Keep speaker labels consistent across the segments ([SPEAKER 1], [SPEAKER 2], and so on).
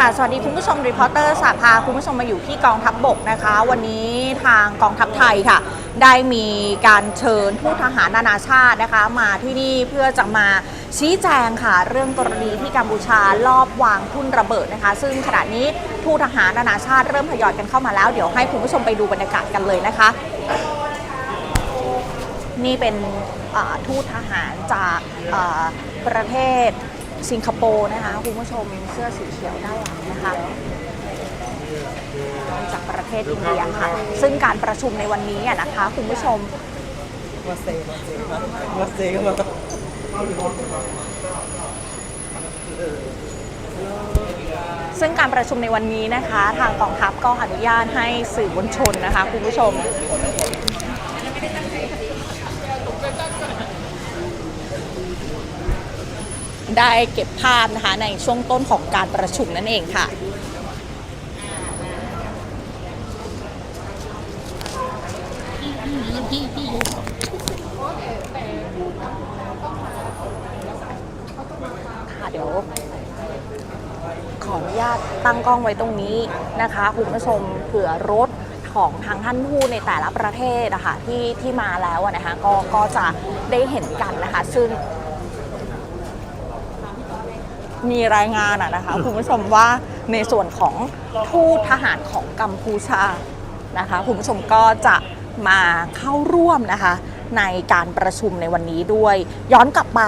[SPEAKER 1] ค่ะ สวัสดีคุณผู้ชมรีพอร์เตอร์สาพาคุณผู้ชมมาอยู่ที่กองทัพบบกนะคะ วันนี้ทางกองทัพไทยค่ะ ได้มีการเชิญทูตทหารนานาชาตินะคะ มาที่นี่เพื่อจะมาชี้แจงค่ะ เรื่องกรณีที่กัมพูชาลอบวางทุ่นระเบิดนะคะ ซึ่งขณะนี้ทูตทหารนานาชาติเริ่มทยอยกันเข้ามาแล้ว เดี๋ยวให้คุณผู้ชมไปดูบรรยากาศกันเลยนะคะ นี่เป็นทูตทหารจากประเทศ สิงคโปร์นะคะคุณผู้ชมเสื้อสีเขียวด้านหลังนะคะจากประเทศอินเดียค่ะ ซึ่งการประชุมในวันนี้อะนะคะ คุณผู้ชม
[SPEAKER 2] มาเซมาเซมาเซมา
[SPEAKER 1] ซึ่งการประชุมในวันนี้นะคะ ทางกองทัพก็อนุญาตให้สื่อมวลชนนะคะ คุณผู้ชม ได้เก็บภาพนะคะในช่วงต้นของการประชุมนั่นเองค่ะค่ะเดี๋ยว ขออนุญาตตั้งกล้องไว้ตรงนี้นะคะคุณผู้ชมเผื่อรถของทางท่านทูตในแต่ละประเทศนะคะที่ที่มาแล้วนะคะก็ก็จะได้เห็นกันนะคะ ซึ่ง มีรายงานอะนะคะคุณผู้ชมว่าในส่วนของทูตทหารของกัมพูชานะคะคุณผู้ชมก็จะมาเข้าร่วมนะคะ ในการประชุมในวันนี้ด้วย ย้อนกลับไป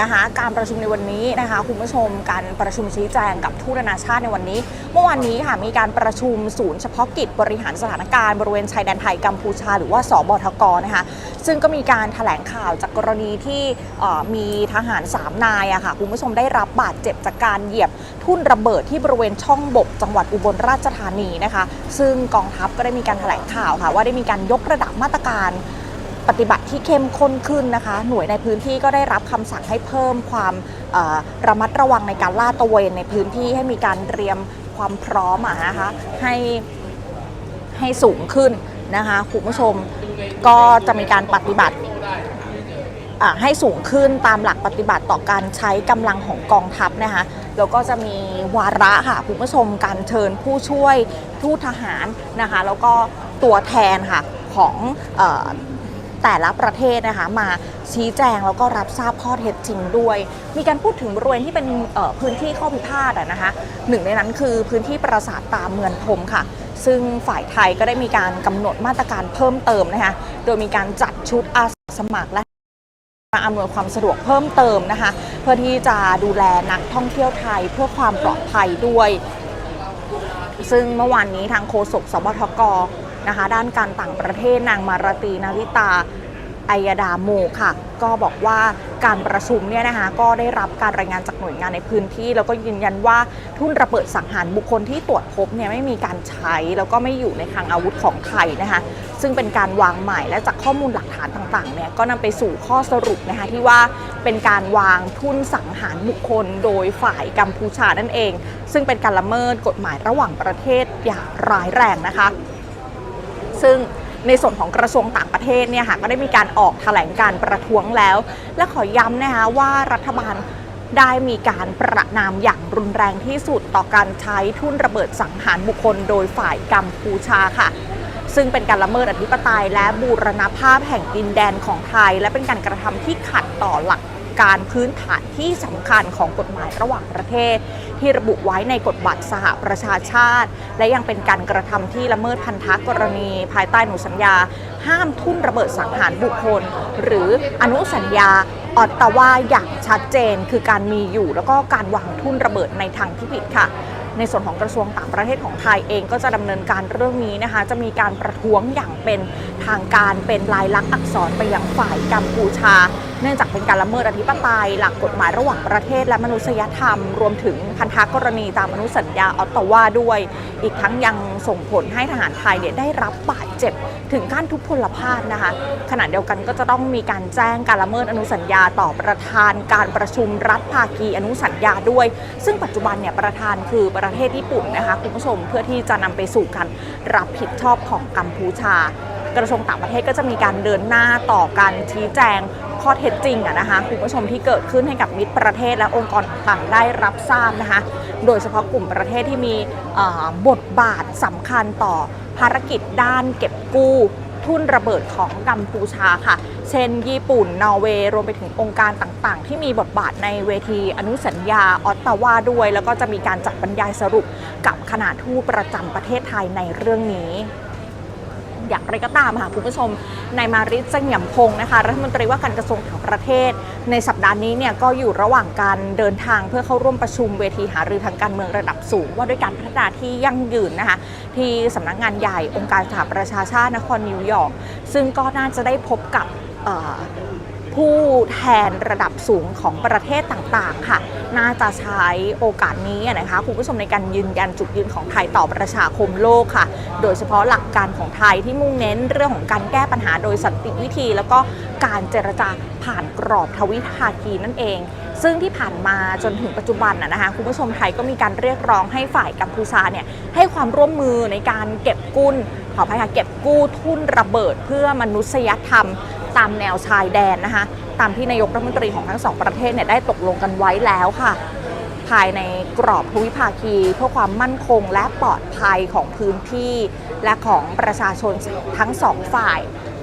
[SPEAKER 1] นะคะ การประชุมในวันนี้นะคะคุณผู้ชมการประชุมชี้แจงกับทูตนานาชาติในวันนี้ เมื่อวานนี้ค่ะมีการประชุมศูนย์เฉพาะกิจบริหารสถานการณ์บริเวณชายแดนไทยกัมพูชา หรือว่าสบทกนะคะซึ่งก็มีการแถลงข่าวจากกรณีที่มีทหาร 3 นายอะค่ะคุณผู้ชมได้รับบาดเจ็บจากการเหยียบทุ่นระเบิดที่บริเวณช่องบก จังหวัดอุบลราชธานีนะคะ ซึ่งกองทัพก็ได้มีการแถลงข่าวค่ะว่าได้มีการยกระดับมาตรการ ฏิบัติที่เข้มข้นขึ้นนะคะ หน่วยในพื้นที่ก็ได้รับคำสั่งให้เพิ่มความระมัดระวังในการลาดตระเวนในพื้นที่ให้มีการเตรียมความพร้อมอะนะคะให้ให้สูงขึ้นนะคะคุณผู้ชมก็จะมีการปฏิบัติให้สูงขึ้นตามหลักปฏิบัติต่อการใช้กำลังของกองทัพนะคะแล้วก็จะมีวาระค่ะคุณผู้ชมการเชิญผู้ช่วยทูตทหารนะคะแล้วก็ตัวแทนค่ะของ แต่ละประเทศนะคะมาชี้แจงแล้วก็รับทราบข้อเท็จจริงด้วย มีการพูดถึงบริเวณที่เป็นพื้นที่ข้อพิพาทนะคะหนึ่งในนั้นคือพื้นที่ปราสาทตาเมืองพรมค่ะ ซึ่งฝ่ายไทยก็ได้มีการกำหนดมาตรการเพิ่มเติมนะคะโดยมีการจัดชุดอาสาสมัครและมาอำนวยความสะดวกเพิ่มเติมนะคะ เพื่อที่จะดูแลนักท่องเที่ยวไทยเพื่อความปลอดภัยด้วย ซึ่งเมื่อวานนี้ทางโฆษกสบทก นะคะ ด้านการต่างประเทศนางมาราตีนาริตาอัยดาโมค่ะ ก็บอกว่าการประชุมเนี่ยนะคะก็ได้รับการรายงานจากหน่วยงานในพื้นที่ แล้วก็ยืนยันว่าทุ่นระเบิดสังหารบุคคลที่ตรวจพบเนี่ยไม่มีการใช้ แล้วก็ไม่อยู่ในคลังอาวุธของไทยนะคะ ซึ่งเป็นการวางใหม่และจากข้อมูลหลักฐานต่างๆเนี่ยก็นำไปสู่ข้อสรุปนะคะที่ว่าเป็นการวางทุ่นสังหารบุคคลโดยฝ่ายกัมพูชานั่นเอง ซึ่งเป็นการละเมิดกฎหมายระหว่างประเทศอย่างร้ายแรงนะคะ ซึ่งในส่วนของกระทรวงต่างประเทศเนี่ยค่ะก็ได้มีการออกแถลงการประท้วงแล้ว และขอย้ำนะคะว่ารัฐบาลได้มีการประนามอย่างรุนแรงที่สุดต่อการใช้ทุ่นระเบิดสังหารบุคคลโดยฝ่ายกัมพูชาค่ะ ซึ่งเป็นการละเมิดอธิปไตย และบูรณภาพแห่งดินแดนของไทย และเป็นการกระทำที่ขัดต่อหลักการพื้นฐานที่สำคัญของกฎหมายระหว่างประเทศ ที่ระบุไว้ในกฎบัตรสหประชาชาติ และยังเป็นการกระทำที่ละเมิดพันธะกรณี ภายใต้อนุสัญญา ห้ามทุ่นระเบิดสังหารบุคคล หรืออนุสัญญาออตตาวาอย่างชัดเจน คือการมีอยู่แล้วก็การวางทุ่นระเบิดในทางที่ผิดค่ะในส่วนของกระทรวงต่างประเทศของไทยเองก็จะดำเนินการเรื่องนี้นะคะ จะมีการประท้วงอย่างเป็นทางการเป็นลายลักษณ์อักษรไปยังฝ่ายกัมพูชา เนื่องจากเป็นการละเมิดอธิปไตยหลักกฎหมายระหว่างประเทศและมนุษยธรรม รวมถึงพันธกรณีตามอนุษยสัญญาออตตาวาด้วย อีกทั้งยังส่งผลให้ทหารไทยเนี่ยได้รับบาดเจ็บถึงขั้นทุพพลภาพนะคะขณะเดียวกันก็จะต้องมีการแจ้งการละเมิดอนุสัญญาต่อประธานการประชุมรัฐภาคีอนุสัญญาด้วย ซึ่งปัจจุบันเนี่ยประธานคือประเทศญี่ปุ่นนะคะคุณผู้ชมเพื่อที่จะนำไปสู่การรับผิดชอบของกัมพูชา กระทรวงต่างประเทศก็จะมีการเดินหน้าต่อการชี้แจงข้อเท็จจริงอะนะคะคุณผู้ชมที่เกิดขึ้นให้กับมิตรประเทศและองค์กรต่างได้รับทราบนะคะ โดยเฉพาะกลุ่มประเทศที่มีบทบาทสำคัญต่อภารกิจด้านเก็บกู้ทุ่นระเบิดของกัมพูชาค่ะ เช่น ญี่ปุ่น นอร์เวย์ รวมไปถึงองค์การต่างๆ ที่มีบทบาทในเวทีอนุสัญญาออตตาวาด้วย แล้วก็จะมีการจัดบรรยายสรุปกับคณะทูตประจำประเทศไทยในเรื่องนี้ อย่างไรก็ตามค่ะคุณผู้ชมนายมาริสเสงี่ยมพงศ์นะคะ รัฐมนตรีว่าการกระทรวงต่างประเทศ ในสัปดาห์นี้เนี่ยก็อยู่ระหว่างการเดินทางเพื่อเข้าร่วมประชุมเวทีหารือทางการเมืองระดับสูง ว่าด้วยการพัฒนาที่ยั่งยืนนะคะที่สำนักงานใหญ่องค์การสหประชาชาตินครนิวยอร์กซึ่งก็น่าจะได้พบกับ ผู้แทนระดับสูงของประเทศต่างๆค่ะ น่าจะใช้โอกาสนี้นะคะคุณผู้ชมในการยืนยันจุดยืนของไทยต่อประชาคมโลกค่ะ โดยเฉพาะหลักการของไทยที่มุ่งเน้นเรื่องของการแก้ปัญหาโดยสันติวิธี แล้วก็การเจรจาผ่านกรอบทวิภาคีนั่นเอง ซึ่งที่ผ่านมาจนถึงปัจจุบันนะคะคุณผู้ชมไทยก็มีการเรียกร้องให้ฝ่ายกัมพูชาเนี่ยให้ความร่วมมือในการเก็บกู้นขออภัยค่ะเก็บกู้ทุ่นระเบิดเพื่อมนุษยธรรม ตามแนวชายแดนนะคะ ตามที่นายกรัฐมนตรีของทั้งสองประเทศเนี่ยได้ตกลงกันไว้แล้วค่ะ ภายในกรอบทวิภาคี เพื่อความมั่นคงและปลอดภัยของพื้นที่ และของประชาชนทั้งสองฝ่าย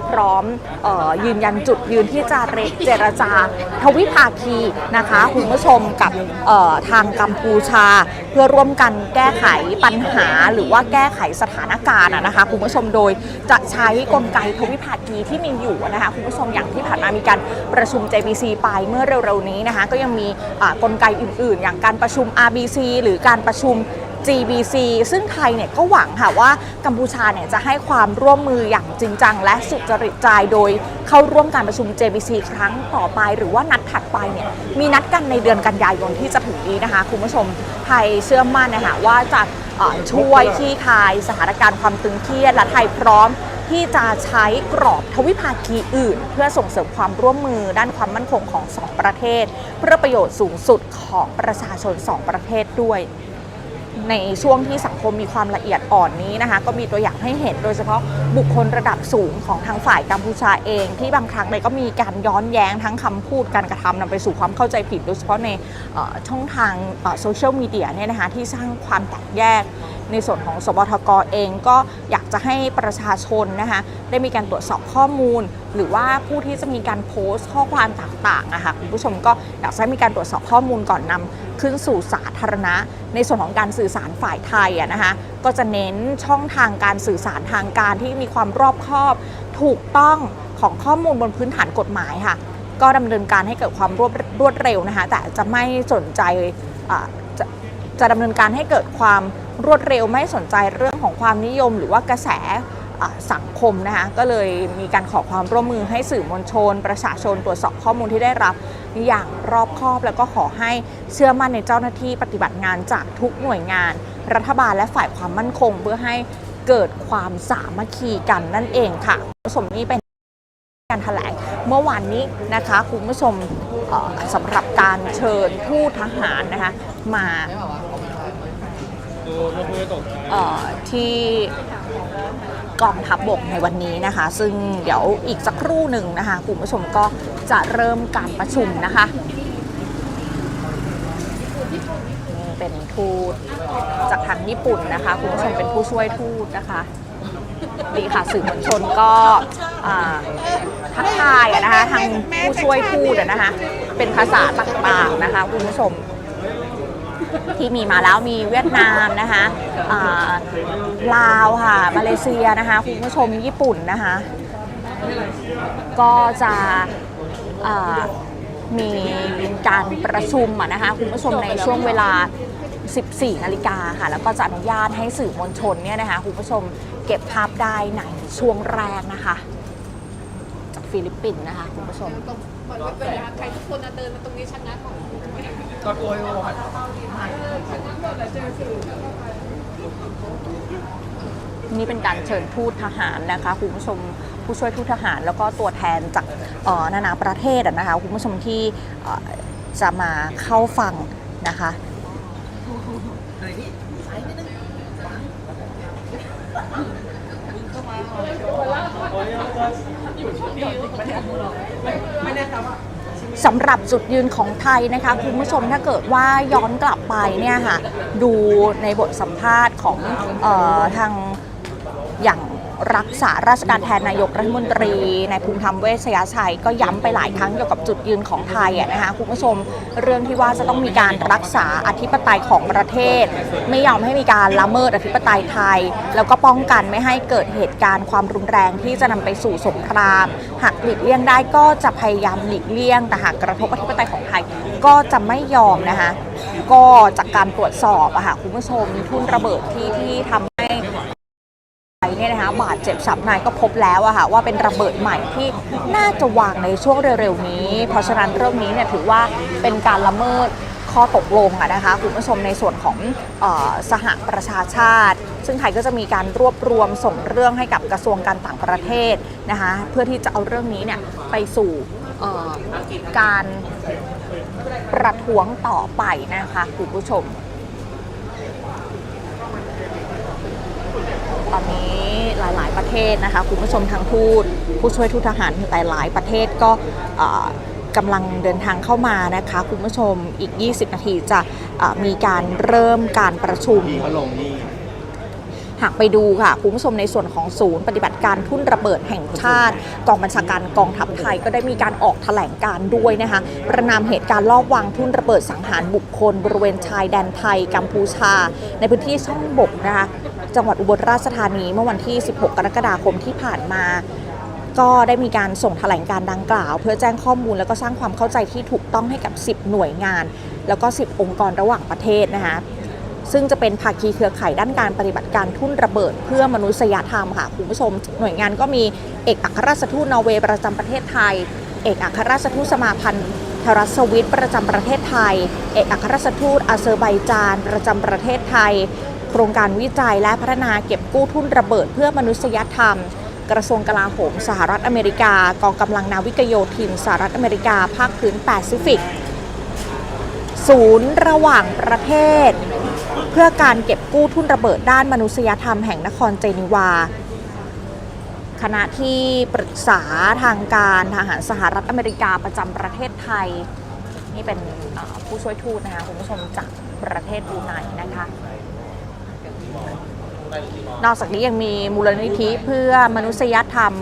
[SPEAKER 1] พร้อมออยืนยันจุดยืนที่จะเจรจาทวิภาคีนะคะคุณผู้ชมกับทางกัมพูชา เพื่อร่วมกันแก้ไขปัญหาหรือว่าแก้ไขสถานการณ์นะคะคุณผู้ชมโดยจะใช้กลไกทวิภาคีที่มีอยู่นะคะคุณผู้ชมอย่างที่ผ่านมามีการประชุม JBC ไปเมื่อเร็วๆนี้นะคะก็ยังมีกลไกอื่นๆ อย่างการประชุม RBC หรือการประชุม GBC ซึ่งไทยเนี่ยก็หวังค่ะว่ากัมพูชาเนี่ยจะให้ความร่วมมืออย่างจริงจัง และสุจริตใจโดยเข้าร่วมการประชุม JBC ครั้งต่อไป หรือว่านัดถัดไปเนี่ยมีนัดกันในเดือนกันยายนที่จะถึงนี้นะคะ คุณผู้ชมไทยเชื่อมั่นนะคะว่าจะช่วยที่คลายสถานการณ์ความตึงเครียดและไทยพร้อมที่จะใช้กรอบทวิภาคีอื่น เพื่อส่งเสริมความร่วมมือด้านความมั่นคงของสองประเทศ เพื่อประโยชน์สูงสุดของประชาชนสองประเทศด้วย ในช่วงที่สังคมมีความละเอียดอ่อนนี้นะคะ ก็มีตัวอย่างให้เห็นโดยเฉพาะบุคคลระดับสูงของทางฝ่ายกัมพูชาเอง ที่บางครั้งเนี่ยก็มีการย้อนแย้งทั้งคำพูดการกระทำนำไปสู่ความเข้าใจผิด โดยเฉพาะในช่องทางโซเชียลมีเดียเนี่ยนะคะที่สร้างความแตกแยก ในส่วนของสบทกเองก็อยากจะให้ประชาชนนะคะได้มีการตรวจสอบข้อมูล หรือว่าผู้ที่จะมีการโพสต์ข้อความต่างๆนะคะคุณผู้ชมก็อยากให้มีการตรวจสอบข้อมูลก่อนนำขึ้นสู่สาธารณะ ในส่วนของการสื่อสารฝ่ายไทยนะคะก็จะเน้นช่องทางการสื่อสารทางการที่มีความรอบคอบ ถูกต้องของข้อมูลบนพื้นฐานกฎหมายค่ะ ก็ดำเนินการให้เกิดความรวดรวดเร็วนะคะ แต่จะไม่สนใจ จะจะดำเนินการให้เกิดความรวดเร็วไม่สนใจเรื่องของความนิยม หรือว่ากระแสสังคมนะคะก็เลยมีการขอความร่วมมือให้สื่อมวลชน ประชาชนตรวจสอบข้อมูลที่ได้รับอย่างรอบคอบ แล้วก็ขอให้เชื่อมั่นในเจ้าหน้าที่ปฏิบัติงานจากทุกหน่วยงาน รัฐบาลและฝ่ายความมั่นคง เพื่อให้เกิดความสามัคคีกันนั่นเองค่ะคุณผู้ชมนี่เป็นการแถลงเมื่อวานนี้นะคะคุณผู้ชมสำหรับการเชิญผู้ทหารนะคะมา เอ่อที่กองทัพบบกในวันนี้นะคะ ซึ่งเดี๋ยวอีกสักครู่หนึ่งนะคะคุณผู้ชมก็จะเริ่มการประชุมนะคะนี่เป็นทูตจากทางญี่ปุ่นนะคะคุณผู้ชมเป็นผู้ช่วยทูตนะคะดีค่ะสื่อมวลชนก็ทักทายนะคะทางผู้ช่วยพูดอะนะคะ เป็นภาษาต่างๆนะคะคุณผู้ชม ที่มีมาแล้วมีเวียดนามนะคะลาวค่ะมาเลเซียนะคะคุณผู้ชมญี่ปุ่นนะคะ ก็จะมีการประชุมนะคะคุณผู้ชมในช่วงเวลา 14 นาฬิกาค่ะ แล้วก็จะอนุญาตให้สื่อมวลชนเนี่ยนะคะคุณผู้ชมเก็บภาพได้ในช่วงแรกนะคะ ฟิลิปปินส์นะคะคุณผู้ชม
[SPEAKER 3] เหมือนเวลาใครทุกคนเดินมาตรงนี้ชนะของ
[SPEAKER 2] ก็โวยโวย
[SPEAKER 1] นี่เป็นการเชิญทูตทหารนะคะคุณผู้ชมผู้ช่วยทูตทหาร แล้วก็ตัวแทนจากเอ่อนานาประเทศอะนะคะคุณผู้ชมที่เอ่อจะมาเข้าฟังนะคะ
[SPEAKER 2] โสำ
[SPEAKER 1] หรับจุดยืนของไทยนะคะคุณผู้ชมถ้าเกิดว่าย้อนกลับไปเนี่ยค่ะดูในบทสัมภาษณ์ของออทางอย่าง รักษาราชการแทนนายกรัฐมนตรีในภูมิธรรมเวชยชัย ก็ย้ำไปหลายครั้งเกี่ยวกับจุดยืนของไทยนะคะคุณผู้ชมเรื่องที่ว่าจะต้องมีการรักษาอธิปไตยของประเทศ ไม่ยอมให้มีการละเมิดอธิปไตยไทย แล้วก็ป้องกันไม่ให้เกิดเหตุการณ์ความรุนแรงที่จะนำไปสู่สงคราม หากหลีกเลี่ยงได้ก็จะพยายามหลีกเลี่ยงแต่หากกระทบอธิปไตยของไทยก็จะไม่ยอมนะคะก็จากการตรวจสอบอะค่ะคุณผู้ชมทุ่นระเบิดที่ที่ทำ ไทยเนี่ยนะคะบาดเจ็บสามนายก็พบแล้วอะค่ะว่าเป็นระเบิดใหม่ที่น่าจะวางในช่วงเร็วๆนี้ เพราะฉะนั้นเรื่องนี้เนี่ยถือว่าเป็นการละเมิดข้อตกลงอะนะคะคุณผู้ชมในส่วนของออสหประชาชาติ ซึ่งไทยก็จะมีการรวบรวมส่งเรื่องให้กับกระทรวงการต่างประเทศนะคะเพื่อที่จะเอาเรื่องนี้เนี่ยไปสู่การประท้วงต่อไปนะคะคุณผู้ชม ตอนนี้หลายๆประเทศนะคะคุณผู้ชมทางทูตผู้ช่วยทูตทหารหลายๆประเทศก็กำลังเดินทางเข้ามานะคะคุณผู้ชมอีก 20 นาทีจะมีการเริ่มการประชุมหากไปดูค่ะคุณผู้ชมในส่วนของศูนย์ปฏิบัติการทุ่นระเบิดแห่งชาติ กองบัญชาการกองทัพไทยก็ได้มีการออกแถลงการด้วยนะคะประนามเหตุการณ์ลอบวางทุ่นระเบิดสังหารบุคคล บริเวณชายแดนไทยกัมพูชา ในพื้นที่ช่องบกนะคะ จังหวัดอุบลราชธานีเมื่อวันที่ 16 กรกฎาคมที่ผ่านมา ก็ได้มีการส่งแถลงการดังกล่าว เพื่อแจ้งข้อมูลแล้วก็สร้างความเข้าใจที่ถูกต้องให้กับ 10 หน่วยงาน แล้วก็ 10 องค์กรระหว่างประเทศนะคะซึ่งจะเป็นภาคีเครือข่ายด้านการปฏิบัติการทุ่นระเบิด เพื่อมนุษยธรรมค่ะคุณผู้ชม หน่วยงานก็มีเอกอัครราชทูตนอร์เวย์ประจำประเทศไทย เอกอัครราชทูตสมาพันธ์ทรัสวิทประจำประเทศไทย เอกอัครราชทูตอาเซอร์ไบจานประจำประเทศไทย โครงการวิจัยและพัฒนาเก็บกู้ทุนระเบิดเพื่อมนุษยธรรม กระทรวงกลาโหมสหรัฐอเมริกา กองกำลังนาวิกโยธินสหรัฐอเมริกา ภาคพื้นแปซิฟิก ศูนย์ระหว่างประเทศ เพื่อการเก็บกู้ทุนระเบิดด้านมนุษยธรรมแห่งนครเจนีวาคณะที่ปรึกษาทางการทหารสหรัฐอเมริกาประจำประเทศไทย นี่เป็นผู้ช่วยทูตนะคะคุณผู้ชมจากประเทศบูไนนะคะ นอกจากนี้ยังมีมูลนิธิเพื่อมนุษยธรรม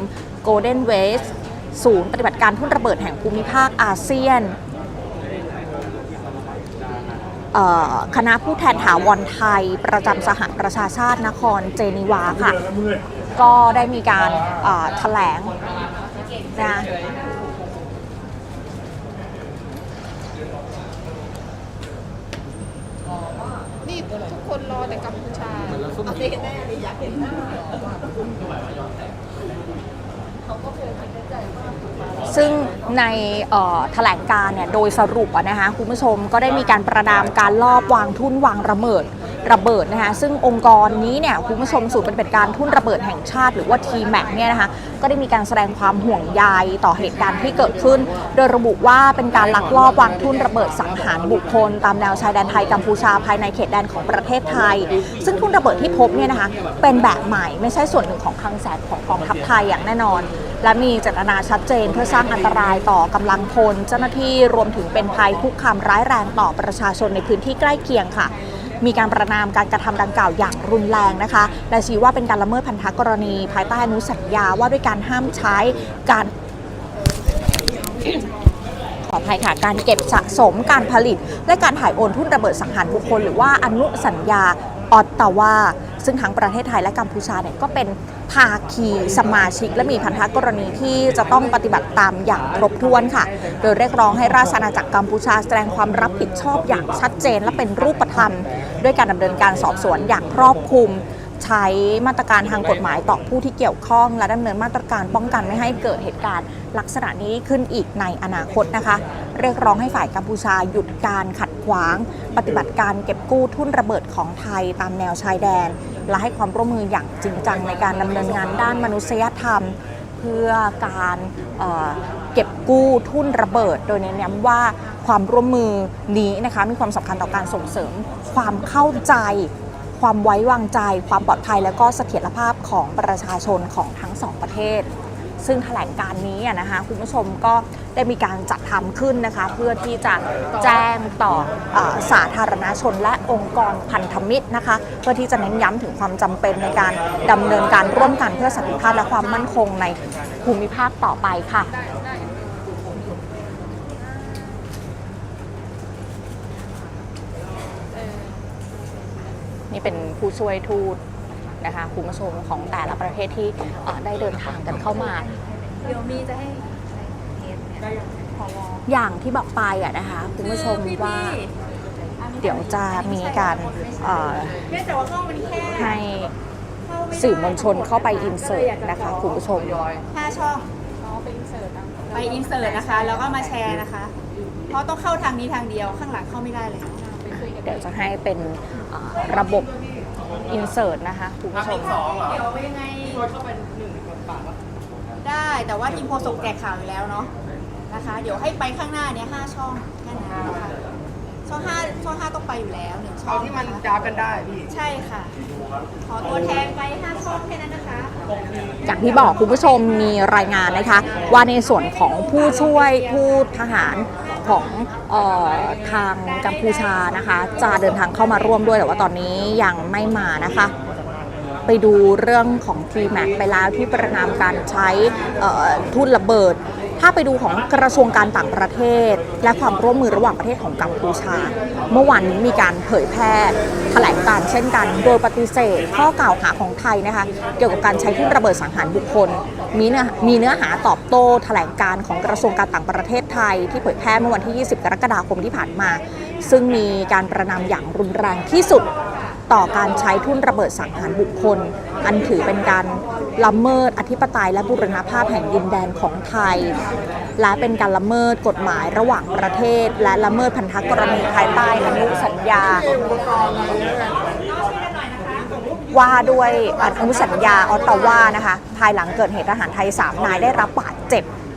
[SPEAKER 1] Golden West ศูนย์ปฏิบัติการทุ่นระเบิดแห่งภูมิภาคอาเซียนคณะผู้แทนถาวรไทยประจำสหประชาชาตินครเจนีวาค่ะ ก็ได้มีการแถลงนะ
[SPEAKER 3] ทุกคนรอแต่กัมพูชาเอาเห็นแน่เลยอยากเห็นหน้า
[SPEAKER 1] ซึ่งในเอ่อแถลงการเนี่ยโดยสรุปนะคะคุณผู้ชมก็ได้มีการประนามการลอบวางทุ่นวางระเบิด ระเบิดนะคะซึ่งองค์กรนี้เนี่ยคุณผู้ชมศูนย์ปฏิบัติการทุ่นระเบิดแห่งชาติ หรือว่า t m a c เนี่ยนะคะก็ได้มีการแสดงความห่วงใยต่อเหตุการณ์ที่เกิดขึ้น โดยระบุว่าเป็นการลักลอบวางทุ่นระเบิดสังหารบุคคล ตามแนวชายแดนไทยกัมพูชาภายในเขตแดนของประเทศไทย ซึ่งทุ่นระเบิดที่พบเนี่ยนะคะเป็นแบบใหม่ไม่ใช่ส่วนหนึ่งของคลังแสงของกองทัพไทยอย่างแน่นอน และมีเจตนาชัดเจนเพื่อสร้างอันตรายต่อกำลังพล เจ้าหน้าที่รวมถึงเป็นภัยคุกคามร้ายแรงต่อประชาชนในพื้นที่ใกล้เคียงค่ะ มีการประนามการกระทำดังกล่าวอย่างรุนแรงนะคะ และชี้ว่าเป็นการละเมิดพันธกรณี ภายใต้อนุสัญญาว่าด้วยการห้ามใช้การขออภัยค่ะ การเก็บสะสมการผลิต และการถ่ายโอนทุนระเบิดสังหารบุคคล หรือว่าอนุสัญญาออตตาวา ซึ่งทั้งประเทศไทยและกัมพูชาเนี่ยก็เป็นภาคีสมาชิก และมีพันธกรณีที่จะต้องปฏิบัติตามอย่างครบถ้วนค่ะ โดยเรียกร้องให้ราชอาณาจักรกัมพูชาแสดงความรับผิดชอบอย่างชัดเจนและเป็นรูปธรรม ด้วยการดำเนินการสอบสวนอย่างครอบคลุมใช้มาตรการทางกฎหมายต่อผู้ที่เกี่ยวข้อง และดำเนินมาตรการป้องกันไม่ให้เกิดเหตุการณ์ ลักษณะนี้ขึ้นอีกในอนาคตนะคะ เรียกร้องให้ฝ่ายกัมพูชาหยุดการขัดขวาง ปฏิบัติการเก็บกู้ทุ่นระเบิดของไทยตามแนวชายแดน และให้ความร่วมมืออย่างจริงจังในการดำเนินงานด้านมนุษยธรรม เพื่อการเเก็บกู้ทุ่นระเบิด โดยเน้นย้ำว่าความร่วมมือนี้นะคะมีความสำคัญต่อการส่งเสริมความเข้าใจความไว้วางใจ ความปลอดภัยและก็เสถียรภาพของประชาชนของทั้งสองประเทศ ซึ่งแถลงการณ์นี้อะนะคะคุณผู้ชมก็ได้มีการจัดทำขึ้นนะคะ เพื่อที่จะแจ้งต่อเออสาธารณชนและองค์กรพันธมิตรนะคะ เพื่อที่จะเน้นย้ำถึงความจำเป็นในการดำเนินการร่วมกันเพื่อสันติภาพและความมั่นคงในภูมิภาคต่อไปค่ะนี่เป็นผู้ช่วยทูต นะคะคุณผู้ชมของแต่ละประเทศที่เอ่อได้เดินทางกันเข้ามา
[SPEAKER 3] เดี๋ยวมีจะให้
[SPEAKER 1] อย่างที่บอกไปอะนะคะคุณผู้ชมว่า เดี๋ยวจะมีการเอ่อ
[SPEAKER 3] เนื่องจากว่าห้องมันแค่
[SPEAKER 1] ให้สื่อมวลชนเข้าไปอินเสิร์ตนะคะคุณผู้ชม
[SPEAKER 4] ห้าช่องไปอินเสิร์ตนะคะ แล้วก็มาแชร์นะคะ เพราะต้องเข้าทางนี้ทางเดียวข้างหลังเข้าไม่ได้เลย
[SPEAKER 1] เดี๋ยวจะให้เป็นเอ่อระบบ อินเสิร์ตนะคะคุณผู้ชม
[SPEAKER 4] เดี๋ยวยังไงได้แต่ว่าทีมโฆษกแจกข่าวอยู่แล้วเนาะนะคะ เดี๋ยวให้ไปข้างหน้าเนี้ยห้าช่องแค่นั้นนะคะช่องห้าช่องห้าต้องไปอยู่แล้วหนึ่งช่อง
[SPEAKER 2] เอาที่มัน
[SPEAKER 4] นะคะ
[SPEAKER 2] จ้าบกันได้พี่
[SPEAKER 4] ใช่ค่ะ ขอตัวแทนไปห้าช่องแค่นั้นนะคะ
[SPEAKER 1] อย่างที่บอกคุณผู้ชมมีรายงานนะคะ ว่าในส่วนของผู้ช่วยผู้ทหาร ของออทางกัมพูชานะคะ จะเดินทางเข้ามาร่วมด้วยแต่ว่าตอนนี้ยังไม่มานะคะ ไปดูเรื่องของ t m a c ไปแล้วที่ประนามการใช้ทุ่นระเบิด ถ้าไปดูของกระทรวงการต่างประเทศ และความร่วมมือระหว่างประเทศของกัมพูชา เมื่อวานนี้มีการเผยแพร่แถลงการ์เช่นกัน โดยปฏิเสธข้อกล่าวหาของไทยนะคะ เกี่ยวกับการใช้ทุ่นระเบิดสังหารบุคคล มีเนื้อมีเนื้อหาตอบโต้แถลงการ์ของกระทรวงการต่างประเทศไทย ที่เผยแพร่เมื่อวันที่ 20 กรกฎาคมที่ผ่านมา ซึ่งมีการประนามอย่างรุนแรงที่สุด ต่อการใช้ทุ่นระเบิดสังหารบุคคล อันถือเป็นการละเมิดอธิปไตยและบูรณภาพแห่งดินแดนของไทย และเป็นการละเมิดกฎหมายระหว่างประเทศ และละเมิดพันธกรณีภายใต้อนุสัญญา ว่าด้วยอนุสัญญาออตตาวานะคะ ภายหลังเกิดเหตุทหารไทย 3 นายได้รับบาด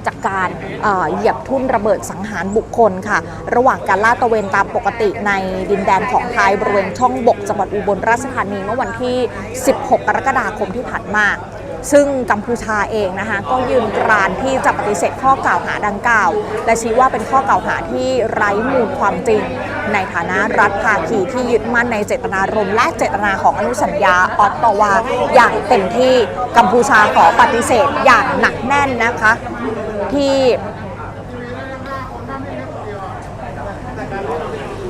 [SPEAKER 1] จากการเหยียบทุ่นระเบิดสังหารบุคคลค่ะ ระหว่างการลาดตระเวนตามปกติในดินแดนของไทยบริเวณช่องบกจังหวัดอุบลราชธานีเมื่อวันที่ 16 กรกฎาคมที่ผ่านมาซึ่งกัมพูชาเองนะคะก็ยืนกรานที่จะปฏิเสธข้อกล่าวหาดังกล่าว และชี้ว่าเป็นข้อกล่าวหาที่ไร้มูลความจริง ในฐานะรัฐภาคีที่ยึดมั่นในเจตนารมณ์และเจตนาของอนุสัญญาออตตาวาอย่างเต็มที่กัมพูชาขอปฏิเสธอย่างหนักแน่นนะคะ ที่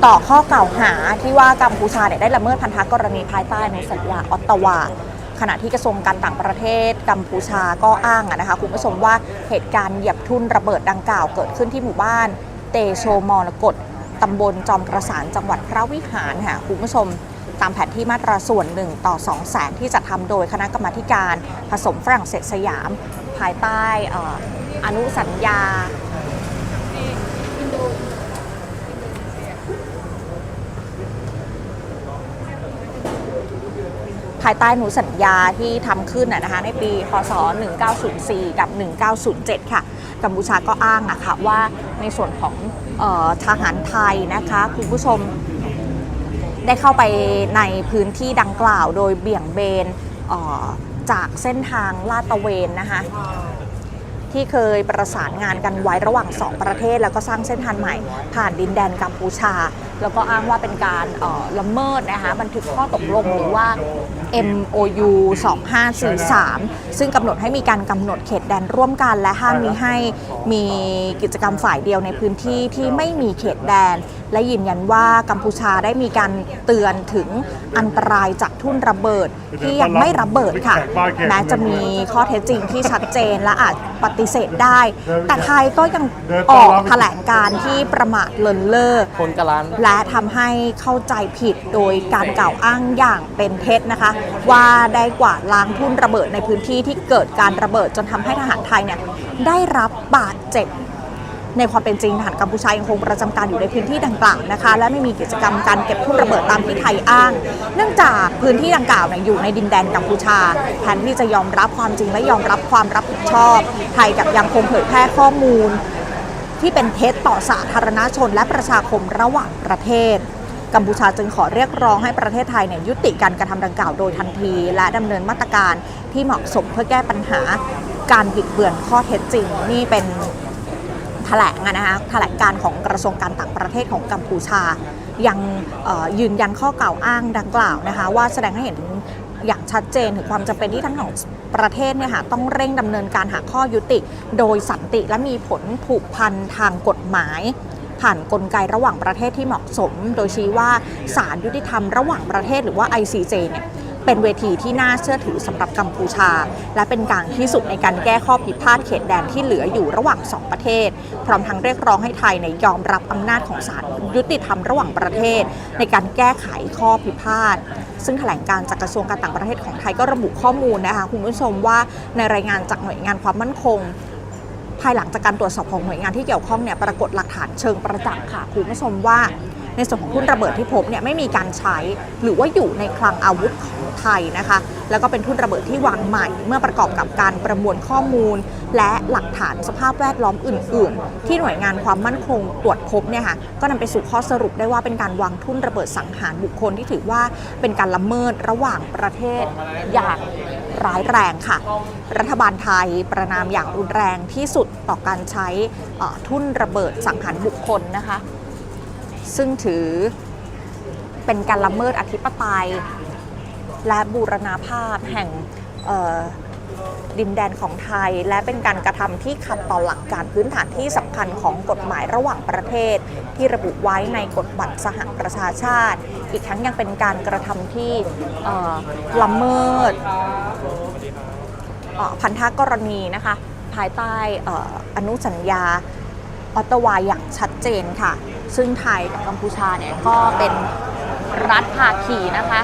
[SPEAKER 1] ต่อข้อกล่าวหาที่ว่ากัมพูชาเนี่ยได้ละเมิดพันธกรณีภายใต้ในสัญญาออตตาวาขณะที่กระทรวงการต่างประเทศกัมพูชาก็อ้างนะคะคุณผู้ชมว่าเหตุการณ์เหยียบทุ่นระเบิดดังกล่าวเกิดขึ้นที่หมู่บ้านเตโชมรกตตำบลจอมกระสานจังหวัดพระวิหารค่ะคุณผู้ชมตามแผนที่มาตราส่วน 1 ต่อ 2 แสนที่จะทำโดยคณะกรรมาการผสมฝรั่งเศสสยาม ภายใต้ อนุสัญญา ภายใต้หนูสัญญาที่ทำขึ้นนะคะในปี พศ 1904 กับ 1907 ค่ะกัมพูชาก็อ้างอะค่ะว่าในส่วนของออทหารไทยนะคะคุณผู้ชมได้เข้าไปในพื้นที่ดังกล่าวโดยเบี่ยงเบนเจากเส้นทางลาดตระเวนนะคะ ที่เคยประสานงานกันไว้ระหว่าง 2 ประเทศ แล้วก็สร้างเส้นทางใหม่ ผ่านดินแดนกัมพูชา แล้วก็อ้างว่าเป็นการอ่อละเมิดนะคะบันทึกข้อตกลงหรือว่า MOU 2543 ซึ่งกำหนดให้มีการกำหนดเขตแดนร่วมกัน และห้ามมีให้มีกิจกรรมฝ่ายเดียวในพื้นที่ที่ไม่มีเขตแดน และยืนยันว่ากัมพูชาได้มีการเตือนถึงอันตรายจากทุ่นระเบิดที่ยังไม่ระเบิดค่ะแม้จะมีข้อเท็จจริงที่ชัดเจนและอาจปฏิเสธได้ แต่ไทยก็ยังออกแถลงการที่ประมาทเลินเล่อ
[SPEAKER 2] คนกะลาน
[SPEAKER 1] และทำให้เข้าใจผิดโดยการกล่าวอ้างอย่างเป็นเท็จนะคะ ว่าได้กวาดล้างทุ่นระเบิดในพื้นที่ที่เกิดการระเบิดจนทำให้ทหารไทยเนี่ยได้รับบาดเจ็บ ในความเป็นจริงทหารกัมพูชายังคงประจำการอยู่ในพื้นที่ดังกล่าวนะคะ และไม่มีกิจกรรมการเก็บทุ่นระเบิดตามที่ไทยอ้าง เนื่องจากพื้นที่ดังกล่าวอยู่ในดินแดนกัมพูชาแทนที่จะยอมรับความจริงและยอมรับความรับผิดชอบ ไทยกับยังคงเผยแพร่ข้อมูล ที่เป็นเท็จต่อสาธารณชน และประชาคมระหว่างประเทศกัมพูชาจึงขอเรียกร้องให้ประเทศไทยเนี่ยยุติการกระทำดังกล่าวโดยทันที และดำเนินมาตรการที่เหมาะสมเพื่อแก้ปัญหาการบิดเบือนข้อเท็จจริง นี่เป็น ถลงนะคะแถลงการของกระทรวงการต่างประเทศของกัมพูชา ยังยืนยันข้อกล่าวอ้างดังกล่าวนะคะว่าแสดงให้เห็นอย่างชัดเจนถึงความจำเป็นที่ทั้งสองประเทศเนี่ยค่ะต้องเร่งดำเนินการหาข้อยุติ โดยสันติและมีผลผูกพันทางกฎหมาย ผ่านกลไกระหว่างประเทศที่เหมาะสม โดยชี้ว่าศาลยุติธรรมระหว่างประเทศหรือว่า ICJ เนี่ย เป็นเวทีที่น่าเชื่อถือสำหรับกัมพูชา และเป็นกลางที่สุดในการแก้ข้อพิพาทเขตแดนที่เหลืออยู่ระหว่างสองประเทศ พร้อมทั้งเรียกร้องให้ไทยเนี่ยอมรับอำนาจของศาลยุติธรรมระหว่างประเทศ ในการแก้ไขข้อพิพาทซึ่งแถลงการจากกระทรวงการต่างประเทศของไทยก็ระบุข้อมูลนะคะคุณผู้ชมว่าในรายงานจากหน่วยงานความมั่นคงภายหลังจากการตรวจสอบของหน่วยงานที่เกี่ยวข้องเนี่ยปรากฏหลักฐานเชิงประจักษ์ค่ะคุณผู้ชมว่า ในส่วนของทุ่นระเบิดที่พบเนี่ยไม่มีการใช้ หรือว่าอยู่ในคลังอาวุธของไทยนะคะ แล้วก็เป็นทุ่นระเบิดที่วางใหม่ เมื่อประกอบกับการประมวลข้อมูล และหลักฐานสภาพแวดล้อมอื่น ๆ ที่หน่วยงานความมั่นคงตรวจพบเนี่ยค่ะก็นำไปสู่ข้อสรุปได้ว่าเป็นการวางทุ่นระเบิดสังหารบุคคลที่ถือว่าเป็นการละเมิดระหว่างประเทศอย่างร้ายแรงค่ะ รัฐบาลไทยประนามอย่างรุนแรงที่สุดต่อการใช้ทุ่นระเบิดสังหารบุคคลนะคะ ซึ่งถือเป็นการละเมิดอธิปไตย และบูรณาภาพแห่งดินแดนของไทย และเป็นการกระทำที่ขัดต่อหลักการพื้นฐานที่สำคัญของกฎหมายระหว่างประเทศ ที่ระบุไว้ในกฎบัตรสหประชาชาติ อีกทั้งยังเป็นการกระทำที่ละเมิดพันธกรณีนะคะภายใต้อ่ออนุสัญญา ออตตาวาอย่างชัดเจนค่ะ ซึ่งไทยกับกัมพูชาเนี่ยก็เป็นรัฐภาคีนะคะ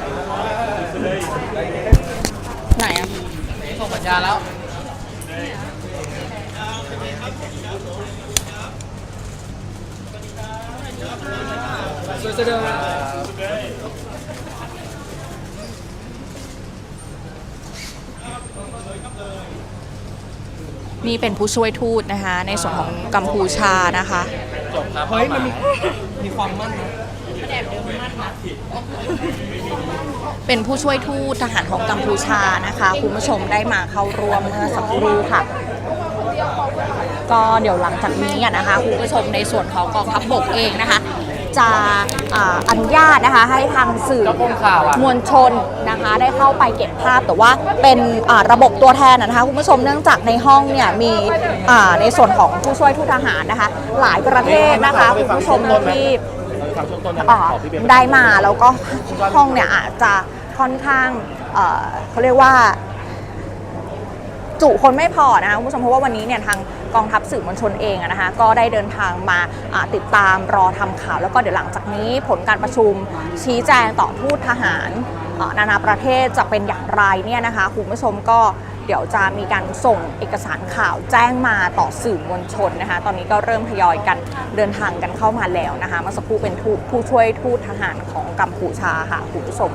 [SPEAKER 1] ไหนอะ
[SPEAKER 2] ส่งสัญญาแล้ว
[SPEAKER 1] นี่เป็นผู้ช่วยทูตนะคะ ในส่วนของกัมพูชานะคะ
[SPEAKER 2] จบครับเฮ้ยมันมีมีความมั่นนะ
[SPEAKER 1] เป็นผู้ช่วยทูตทหารของกัมพูชานะคะคุณผู้ชมได้มาเข้าร่วมเมื่อสักครู่ค่ะ ก็เดี๋ยวหลังจากนี้อะนะคะคุณผู้ชมในส่วนของกองทัพบกเองนะคะ จะอ่าอนุญาตนะคะให้ทางสื่อ
[SPEAKER 2] เจ้าของข่าวอะ
[SPEAKER 1] มวลชนนะคะได้เข้าไปเก็บภาพแต่ว่าเป็นอ่าระบบตัวแทนนะคะคุณผู้ชมเนื่องจากในห้องเนี่ยมีอ่าในส่วนของผู้ช่วยทูตทหารนะคะหลายประเทศนะคะคุณผู้ชมที่
[SPEAKER 2] ฟังช่วงต้นนะ
[SPEAKER 1] อ่า
[SPEAKER 2] ขอพี่เบน
[SPEAKER 1] ได้มาแล้วก็ห้องเนี่ยอาจจะค่อนข้างเอ่อเขาเรียกว่า จุคนไม่พอนะคะคุณผู้ชมเพราะว่าวันนี้เนี่ยทาง กองทัพสื่อมวลชนเองนะคะก็ได้เดินทางมาติดตามรอทำข่าว แล้วก็เดี๋ยวหลังจากนี้ผลการประชุมชี้แจงต่อทูตทหารนานาประเทศจะเป็นอย่างไรเนี่ยนะคะคุณผู้ชมก็เดี๋ยวจะมีการส่งเอกสารข่าวแจ้งมาต่อสื่อมวลชนนะคะ ตอนนี้ก็เริ่มทยอยกันเดินทางกันเข้ามาแล้วนะคะเมื่อสักครู่เป็นผู้ช่วยทูตทหารของกัมพูชาค่ะคุณผู้ชม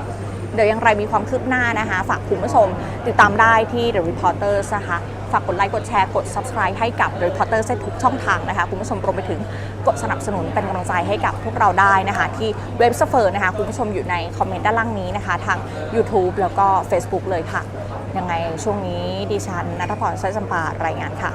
[SPEAKER 1] เดี๋ยวยังไรมีความคืบหน้านะคะ ฝากคุณผู้ชมติดตามได้ที่ The Reporters นะคะ ฝากกดไลค์ กดแชร์ กด Subscribe ให้กับ The Reporters ทุกช่องทางนะคะคุณผู้ชมรวมไปถึงกดสนับสนุนเป็นกำลังใจให้กับพวกเราได้นะคะ ที่เว็บสเฟอร์นะคะคุณผู้ชมอยู่ในคอมเมนต์ด้านล่างนี้นะคะ ทาง YouTube แล้วก็ Facebook เลยค่ะ ยังไงช่วงนี้ดิฉันนัทพรสร้อยจำปารายงานค่ะ